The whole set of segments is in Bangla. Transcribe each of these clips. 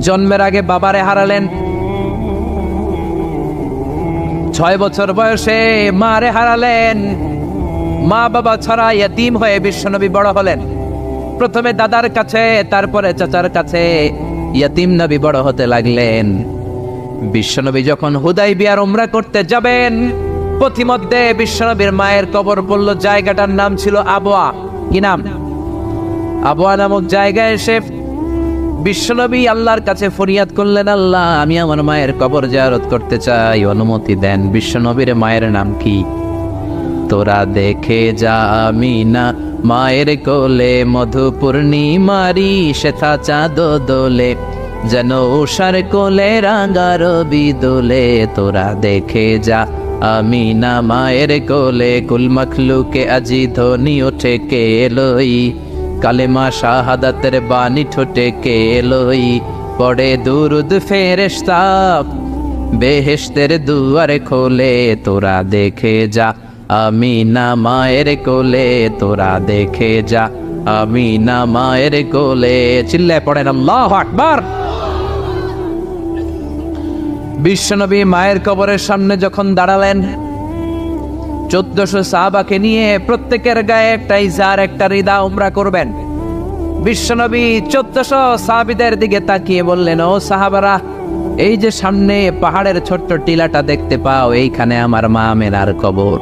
জন্মের আগে বাবারে হারালেন। ছয় বছর বয়সে মারে হারালেন। মা বাবা ছাড়া ইয়তিম হয়ে বিশ্বনবী বড় হলেন। প্রথমে দাদার কাছে, তারপরে চাচার কাছে ইয়তিম নবী বড় হতে লাগলেন। বিশ্বনবী যখন হুদাই বিয়ার উমরা করতে যাবেন, পথিমধ্যে বিশ্বনবীর মায়ের কবর পড়ল। জায়গাটার নাম ছিল আবোয়া কি নাম? আবোয়া নামক জায়গায় এসে বিশ্বনবী আল্লাহর কাছে ফরিয়াদ করলেন, আল্লাহ, আমি আমার মায়ের কবর জারত করতে চাই। অনুমতি দেন, বিশ্বনবীর মায়ের নাম কি? তোরা দেখে যা আমি না মায়ের কোলে মধু পূর্ণিমারি, শেথা চাঁদ দোলে, যেন উষার কোলে রাঙার বিদোলে তোরা দেখে যা আমি না মায়ের কোলে, কুল মখলুকে আজি ধ্বনি ওঠে কে লই? কালেমা শাহাদাতের বাণী ঠোঁটে কে লই পড়ে দুরুদ ফেরেশতা? বেহেশতের দুয়ারে খোলে তোরা দেখে যা। আমি না মায়ের কোলে তোরা দেখে যা। আমি না মায়ের কোলে চিল্লায় পড়েন আল্লাহ আকবার। বিশ্বনবী মায়ের কবরের সামনে যখন দাঁড়ালেন চোদ্দশো সাহাবাকে নিয়ে প্রত্যেকের গায়ে একটা ইজার একটা রিদা উমরা করবেন। বিশ্বনবী চোদ্দশো সাহাবিদের দিকে তাকিয়ে বললেন, ও সাহাবারা, এই যে সামনে পাহাড়ের ছোট্ট টিলাটা দেখতে পাও, এইখানে আমার মা মেনার কবর।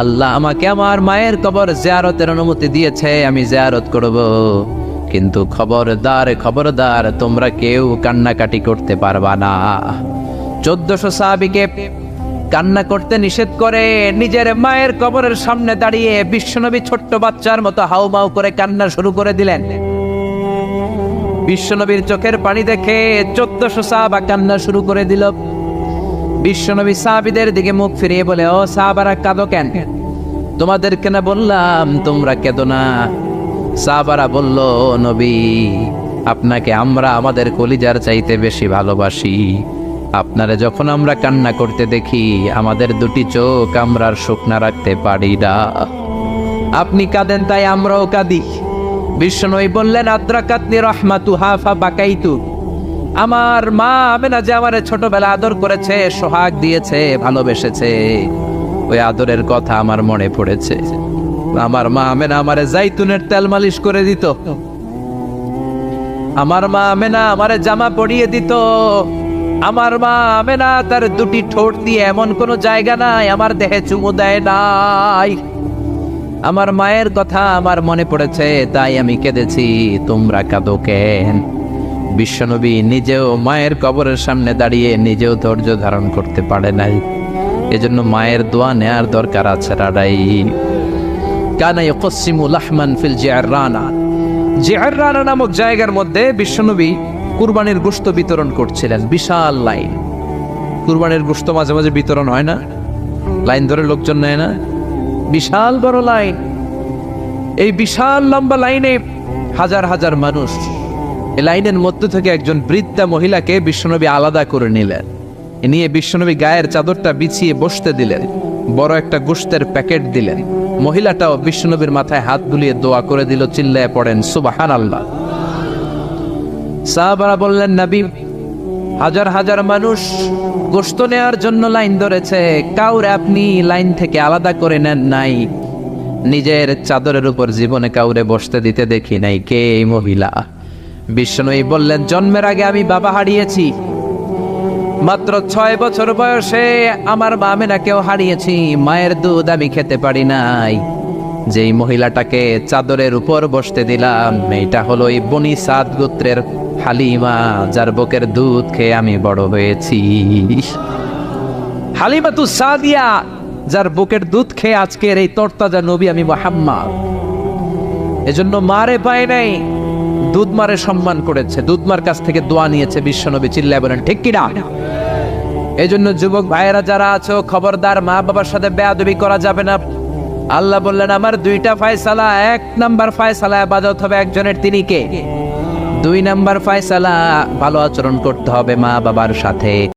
আল্লাহ আমাকে আমার মায়ের কবর জিয়ারতের অনুমতি দিয়েছে, আমি জিয়ারত করব। কিন্তু খবরদার খবরদার, তোমরা কেউ কান্নাকাটি করতে পারবা না। চোদ্দশো সাহাবিকে কান্না করতে নিষেধ করে, নিজের মায়ের কবরের সামনে দাঁড়িয়ে বিশ্বনবী ছোট্ট বাচ্চার মতো হাউমাউ করে কান্না শুরু করে দিলেন। বিশ্বনবীর চোখের পানি দেখে চোদ্দশো সাহাবা কান্না শুরু করে দিল। বিশ্বনবী সাহাবিদের দিকে মুখ ফিরিয়ে বলে, ও সাহাবারা, কাঁদো কেন? তোমাদেরকে না বললাম, তোমরা কেঁদো না। সাহাবারা বলল নবী, আপনাকে আমরা আমাদের কলিজার চাইতে বেশি ভালোবাসি। আপনারা যখন আমরা কান্না করতে দেখি, আমাদের দুটি চোখ আমরা শুকনা রাখতে পারি না। আপনি কাঁদেন তাই আমরাও কাঁদি। বিষ্ণনবী বললেন, আদ্রাকাতনি রহমাতু হাফা বাকাইতু আমার মা আমেনা যে আমার ছোটবেলা আদর করেছে, সোহাগ দিয়েছে, ভালোবেসেছে, ওই আদরের কথা আমার মনে পড়েছে। আমার মা আমেনা আমার জাইতুনের তেল মালিশ করে দিত। আমার মা আমেনা আমারে জামা পরিয়ে দিত। আমার মা আমেনা তার দুটি ঠোঁট দিয়ে এমন কোনো জায়গা নাই, আমার দেহে চুমু দেয় নাই। আমার মায়ের কথা আমার মনে পড়েছে, তাই আমি কেঁদেছি, তোমরা কাঁদো কেন? বিশ্বনবী নিজেও মায়ের কবরের সামনে দাঁড়িয়ে নিজেও ধৈর্য ধারণ করতে পারে নাই। এজন্য মায়ের দোয়া নেয়ার দরকার আছে রাডাই। কানাই ইকসিমু লাহমান ফিল জিয়ার রানা জিয়ার রানা নামক জায়গার মধ্যে বিশ্বনবী কুরবানির গোশত বিতরণ করছিলেন। বিশাল লাইন। কুরবানির গোস্ত মাঝে মাঝে বিতরণ হয় না। লাইন ধরে লোকজন নেয় না। বিশাল বড় লাইন। এই বিশাল লম্বা লাইনে হাজার হাজার মানুষ। এই লাইনের মধ্যে থেকে একজন বৃদ্ধা মহিলাকে বিশ্বনবী আলাদা করে নিলেন। নিয়ে বিশ্বনবী গায়ের চাদরটা বিছিয়ে বসতে দিলেন। বড় একটা গোস্তের প্যাকেট দিলেন। মহিলাটাও বিশ্বনবীর মাথায় হাত বুলিয়ে দোয়া করে দিল, চিল্লায় পড়েন সুবাহান আল্লাহ সাহাবারা বললেন, নবী, হাজার হাজার মানুষ গোস্ত নেওয়ার জন্য লাইন ধরেছে। কাউরে আপনি লাইন থেকে আলাদা করে নেন নাই। নিজের চাদরের উপর জীবনে কাউরে বসতে দিতে দেখি নাই। কে এই মহিলা? বিষ্ণুই বললেন, জন্মের আগে আমি বাবা হারিয়েছি। মাত্র ছয় বছর বয়সে আমার মামেনাকেও হারিয়েছি। মায়ের দুধ আমি খেতে পারি নাই। যেই মহিলাটাকে চাদরের উপর বসতে দিলাম মেয়েটা হলো এই বনি সাদ গোত্রের হালিমা, যার বুকের দুধ খেয়ে আমি বড় হয়েছি। হালিমা তু সাদিয়া, যার বুকের দুধ খেয়ে আজকের এই তরতাজা নবী আমি মোহাম্মদ। এজন্য মারে পায় নাই, দুধ মারে সম্মান করেছে, দুধ মার কাছ থেকে দোয়া নিয়েছে বিশ্বনবী, চিল্লায় বলেন, ঠিক কিনা? এই জন্য যুবক ভাইয়েরা যারা আছো, খবরদার মা বাবার সাথে বেয়াদবি করা যাবে না আল্লাহ বললেন, আমার দুইটা ফায়সালা, এক নাম্বার ফায়সালা আবাদত হবে একজনের, তিনি কে? দুই নাম্বার ফায়সালা, ভালো আচরণ করতে হবে মা বাবার সাথে।